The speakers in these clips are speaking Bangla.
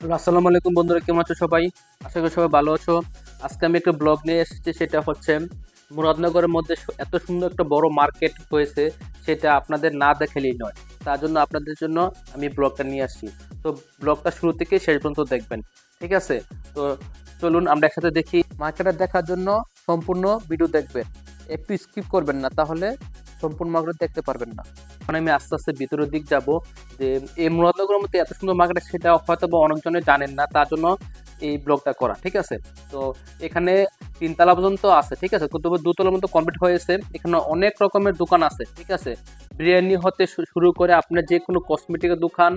আসসালামু আলাইকুম বন্ধুরা, কেমন আছো সবাই? আশা করি সবাই ভালো আছো। আজকে আমি একটা ব্লগ নিয়ে এসেছি, সেটা হচ্ছে মুরাদনগরের মধ্যে এত সুন্দর একটা বড় মার্কেট হয়েছে, সেটা আপনাদের না দেখালেই নয়। তার জন্য আপনাদের জন্য আমি ব্লগটা নিয়ে আসছি। তো ব্লগটা শুরু থেকে শেষ পর্যন্ত দেখবেন, ঠিক আছে? তো চলুন, আমরা একসাথে দেখি। মার্কেটটা দেখার জন্য সম্পূর্ণ ভিডিও দেখবেন। একটু স্কিপ করবেন না, তাহলে সম্পূর্ণ মার্কেট দেখতে পারবেন না। এখন আমি আস্তে আস্তে ভিতরের দিক যাব। যে এই মুরাদনগরের মধ্যে এত সুন্দর মার্কেট সেটা হয়তো বা অনেকজনে জানেন না, তার জন্য এই ব্লগটা করা, ঠিক আছে? তো এখানে তিনতলা পর্যন্ত আছে, ঠিক আছে? কিন্তু দুতলা পর্যন্ত কমপ্লিট হয়েছে। এখানে অনেক রকমের দোকান আছে, ঠিক আছে? বিরিয়ানি হতে শুরু করে আপনার যে কোনো কসমেটিকের দোকান,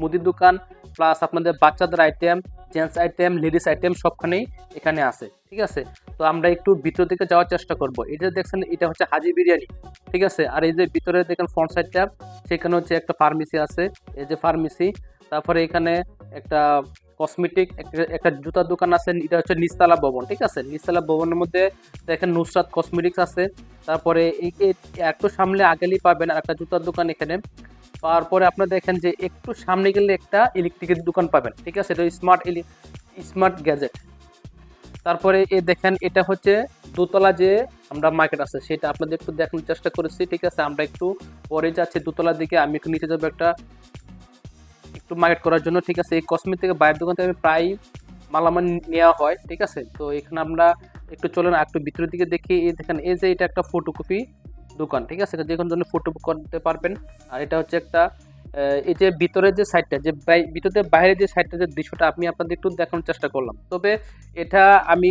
মুদির দোকান প্লাস আপনাদের বাচ্চাদের item gents item ladies item সবখানেই এখানে আছে, ঠিক আছে? তো আমরা একটু ভিতর দিকে যাওয়ার চেষ্টা করব। এটা দেখছেন, এটা হচ্ছে হাজি বিরিয়ানি, ঠিক আছে? আর এই যে ভিতরে দেখেন ফ্রন্ট সাইডটা সেখানে হচ্ছে একটা ফার্মেসি আছে, এই যে ফার্মেসি তারপরে এখানে একটা কসমেটিক একটা জুতার দোকান আছে, এটা হচ্ছে নিস্তালা ভবন, ঠিক আছে? নিস্তালা ভবনের মধ্যে দেখেন নুসরাত কসমেটিক্স আছে, তারপরে একটু সামনে আগেলেই পাবেন আর একটা জুতার দোকান এখানে। তারপরে আপনার দেখেন যে একটু সামনে গেলে একটা ইলেকট্রিকের দোকান পাবেন, ঠিক আছে? এটা স্মার্ট স্মার্ট গ্যাজেট তারপরে এ দেখেন, এটা হচ্ছে দোতলা যে আমরা মার্কেট আছে, সেটা আপনাদের একটু দেখানোর চেষ্টা করেছি, ঠিক আছে? আমরা একটু পরে যাচ্ছি দোতলার দিকে, আমি একটু নিচে যাব একটা, একটু মার্কেট করার জন্য, ঠিক আছে? এই কসমেটিক থেকে বাইরের দোকান থেকে প্রায় মালামাল নেওয়া হয়, ঠিক আছে? তো এখানে আমরা একটু চলেন, আর একটু ভিতরের দিকে দেখি, এই দেখেন, এই যে এটা একটা ফটোকপি দোকান, ঠিক আছে? যে কোনো ধরনের ফটো করতে পারবেন। আর এটা হচ্ছে একটা এই যে ভিতরের যে সাইডটা যে ভিতরের বাইরে যে সাইডটা যে দৃশ্যটা আমি আপনাদের একটু দেখানোর চেষ্টা করলাম। তবে এটা আমি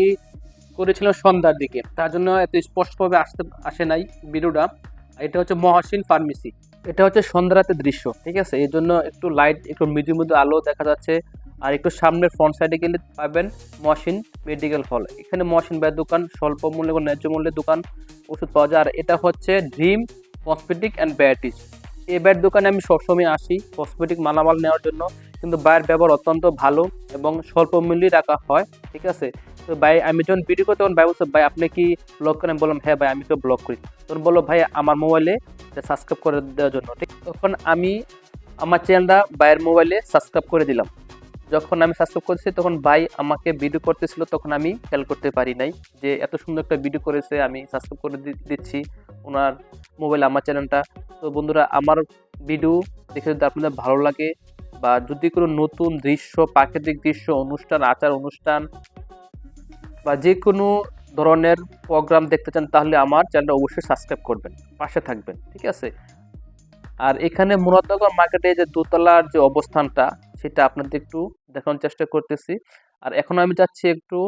করেছিলাম সন্ধ্যার দিকে, তার জন্য এত স্পষ্টভাবে আসতে আসে নাই ভিডিওটা। এটা হচ্ছে মহাসিন ফার্মেসি। এটা হচ্ছে সন্ধ্যা রাতের দৃশ্য, ঠিক আছে? এই জন্য একটু লাইট একটু মৃদু মৃদু আলো দেখা যাচ্ছে। আর একটু সামনের ফ্রন্ট সাইডে গেলে পাবেন মহসিন মেডিকেল হল এখানে মহসিন ভাইয়ের দোকান, স্বল্প মূল্যে এবং ন্যায্য মূল্যের দোকান, ওষুধ পাওয়া যায়। আর এটা হচ্ছে ড্রিম কসমেটিক অ্যান্ড ব্যাটিস ব্যাট দোকানে আমি সবসময় আসি কসমেটিক মালামাল নেওয়ার জন্য। কিন্তু বাইরের ব্যবহার অত্যন্ত ভালো এবং স্বল্প মূল্যে রাখা হয়, ঠিক আছে? তো ভাই, আমি যখন ভিডিও করি তখন ভাই বলছে, ভাই, আপনি কি ব্লগ করেন? বললাম হ্যাঁ ভাই, আমি তো ব্লগ করি। তখন বলল, ভাই, আমার মোবাইলে সাবস্ক্রাইব করে দেওয়ার জন্য। ঠিক, তখন আমি আমার চ্যানেলটা ভাইয়ের মোবাইলে সাবস্ক্রাইব করে দিলাম। যখন আমি সাবস্ক্রাইব করেছি, তখন ভাই আমাকে ভিডিও করতেছিল, তখন আমি খেয়াল করতে পারি নাই যে এত সুন্দর একটা ভিডিও করেছে, আমি সাবস্ক্রাইব করে দিচ্ছি। ওনার মোবাইল আমার চ্যানেলটা তো বন্ধুরা, আমার ভিডিও দেখে যদি আপনাদের ভালো লাগে বা যদি কোনো নতুন দৃশ্য, প্রাকৃতিক দৃশ্য, অনুষ্ঠান, আচার অনুষ্ঠান বা যে কোনো ধরনের প্রোগ্রাম দেখতে চান, তাহলে আমার চ্যানেলটা অবশ্যই সাবস্ক্রাইব করবেন। পাশে থাকবেন, ঠিক আছে? আর এখানে মুরাদনগর মার্কেটে যে দোতলার যে অবস্থানটা, সেটা আপনাদের একটু দেখানোর চেষ্টা করতেছি। আর এখন আমি যাচ্ছি একটু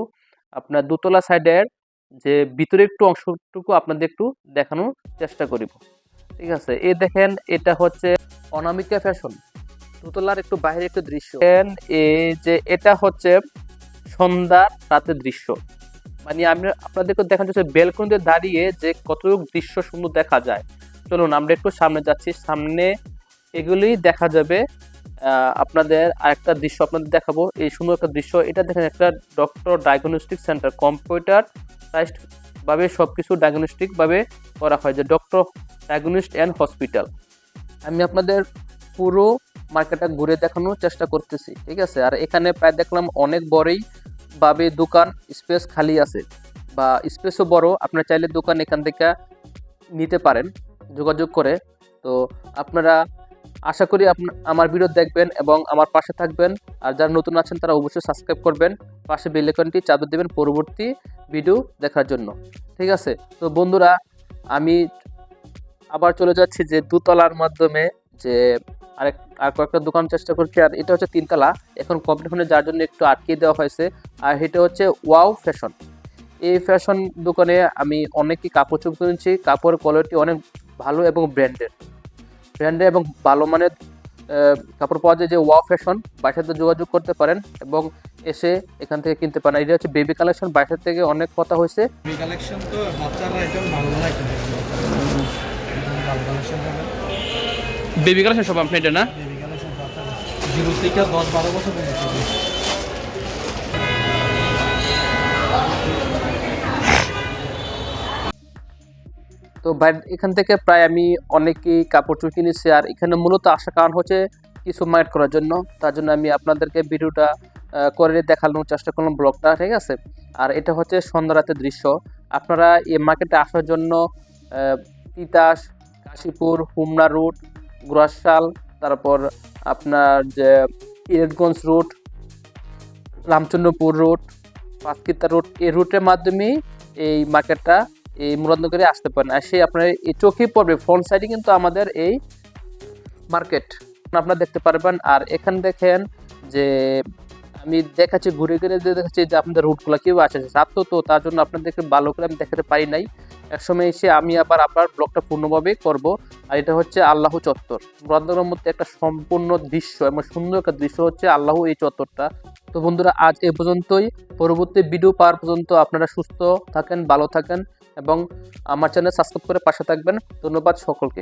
আপনার দোতলা সাইডের যে ভিতরে একটু অংশটুকু আপনাদের একটু দেখানোর চেষ্টা করিব। ঠিক আছে? এই দেখেন, এটা হচ্ছে অনামিকা ফ্যাশন। দোতলার একটু বাইরে একটু দৃশ্য। এই যে এটা হচ্ছে সন্ধ্যার রাতের দৃশ্য। মানে আমি আপনাদেরকে দেখানো যাচ্ছে বেলকনিতে দাঁড়িয়ে যে কতটুকু দৃশ্য সুন্দর দেখা যায়। চলুন, আমরা একটু সামনে যাচ্ছি। সামনে এগুলি দেখা যাবে আপনাদের আরেকটা দৃশ্য আপনাদের দেখাবো। এই সুন্দর একটা দৃশ্য, এটা দেখেন একটা ডক্টর ডায়াগনস্টিক সেন্টার কম্পিউটার ভাবে সব কিছু ডায়াগনস্টিক ভাবে করা হয়, যে ডক্টর ডায়াগনিস্ট অ্যান্ড হসপিটাল আমি আপনাদের পুরো মার্কেটটা ঘুরে দেখানোর চেষ্টা করতেছি, ঠিক আছে? আর এখানে প্রায় দেখলাম অনেক বড়ই ভাবে দোকান স্পেস খালি আছে, বা স্পেসও বড়, আপনারা চাইলে দোকান এখান থেকে নিতে পারেন, যোগাযোগ করে। তো আপনারা আশা করি আপনা- আমার ভিডিও দেখবেন এবং আমার পাশে থাকবেন। আর যারা নতুন আছেন তারা অবশ্যই সাবস্ক্রাইব করবেন। পাশে বেল আইকনটি চাপে দেবেন পরবর্তী ভিডিও দেখার জন্য। ঠিক আছে? তো বন্ধুরা আমি আবার চলে যাচ্ছি যে দুতলার মাধ্যমে যে আরেক আর কয়েকটা দোকান চেষ্টা করছি। আর এটা হচ্ছে তিনতলা। এখন কম্পিটিশনে যার জন্য একটু আটকে দেওয়া হয়েছে। আর এটা হচ্ছে ওয়াও ফ্যাশন। এই ফ্যাশন দোকানে আমি অনেকই কাপড় চোপড় কিনেছি। কাপড়ের কোয়ালিটি অনেক ভালো এবং ব্র্যান্ডেড ব্র্যান্ডেড এবং ভালো মানের কাপড় পাওয়া যায় যে ওয়া ফ্যাশন বাসাতে যোগাযোগ করতে পারেন এবং এসে এখান থেকে কিনতে পারেন। এটা হচ্ছে বেবি কালেকশন বাসার থেকে অনেক কথা হয়েছে। বেবি কালেকশন তো বাচ্চারা ভালো বেবি সব আপনি এটা না। জিরো থেকে দশ বারো বছর তো বাইরে এখান থেকে প্রায় আমি অনেকই কাপড় চোপড় কিনেছি আর এখানে মূলত আসার কারণ হচ্ছে কিছু মার্কেট করার জন্য। তার জন্য আমি আপনাদেরকে ভিডিওটা করে দেখানোর চেষ্টা করলাম ব্লগটা, ঠিক আছে? আর এটা হচ্ছে সন্ধ্যা রাতের দৃশ্য। আপনারা এই মার্কেটে আসার জন্য তিতাস, কাশীপুর হুমনা রুট গুরাশাল তারপর আপনার যে Iretganj route, Ramchandrapur route, Panchkita route, এই রুটের মাধ্যমে এই মার্কেটটা এই মুরাদনগরে আসতে পারেন। আর সেই আপনার এই চোখে পড়বে ফ্রন্ট সাইডে কিন্তু আমাদের এই মার্কেট আপনারা দেখতে পারবেন। আর এখানে দেখেন যে আমি দেখাচ্ছি, ঘুরে ঘুরে দেখাচ্ছি যে আপনাদের রুটগুলো কীভাবে আছে রাত তো তার জন্য আপনাদেরকে ভালো করে আমি দেখাতে পারি নাই। একসময় এসে আমি আবার আপনার ব্লগটা পূর্ণভাবে করব। আর এটা হচ্ছে আল্লাহ চত্বর। মুরাদনগরের মধ্যে একটা সম্পূর্ণ দৃশ্য এবং সুন্দর একটা দৃশ্য হচ্ছে আল্লাহ এই চত্বরটা। তো বন্ধুরা, আজ এ পর্যন্তই। পরবর্তী ভিডিও পাওয়ার পর্যন্ত আপনারা সুস্থ থাকেন, ভালো থাকেন। এবং আমার চ্যানেল সাবস্ক্রাইব করে পাশে থাকবেন। ধন্যবাদ সকলকে।